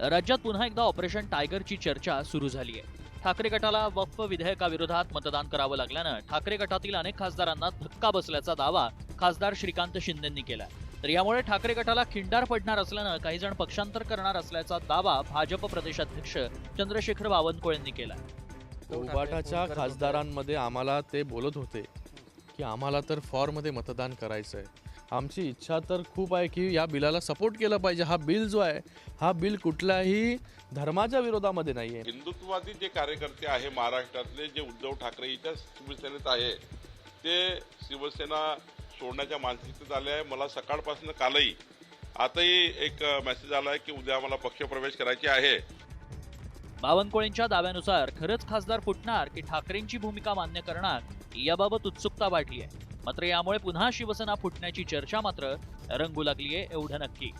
राज्यात पुन्हा एकदा ऑपरेशन टायगरची चर्चा सुरू झाली आहे. ठाकरे गटाला वक्फ विधेयकाविरोधात मतदान करावं लागल्यानं ठाकरे गटातील अनेक खासदारांना धक्का बसल्याचा दावा खासदार श्रीकांत शिंदेंनी केला तर यामुळे ठाकरे गटाला खिंडार पडणार असल्यानं काही जण पक्षांतर करणार असल्याचा दावा भाजप प्रदेशाध्यक्ष चंद्रशेखर बावनकुळेंनी केला उबाटाच्या खासदारांमध्ये आम्हाला ते बोलत होते. की आम्हाला तर फॉरमध्ये मतदान करायचं आहे. आमची इच्छा तर खूप आहे की या बिलाला सपोर्ट केलं पाहिजे. हा बिल जो आहे हा बिल कुठल्याही धर्माच्या विरोधामध्ये नाही आहे हिंदुत्ववादी जे कार्यकर्ते आहे महाराष्ट्रातले जे उद्धव ठाकरेच्या शिवसेनेत आहे ते शिवसेना सोडण्याच्या मानसिकतेत आले आहे. मला सकाळपासून कालही आताही एक मेसेज आला आहे की उद्या आम्हाला पक्षप्रवेश करायचे आहे. बावनकुळेंच्या दाव्यानुसार खरंच खासदार फुटणार की ठाकरेंची भूमिका मान्य करणार याबाबत उत्सुकता वाढली आहे मात्र यामुळे पुन्हा शिवसेना फुटण्याची चर्चा मात्र रंगू लागलीये एवढं नक्की.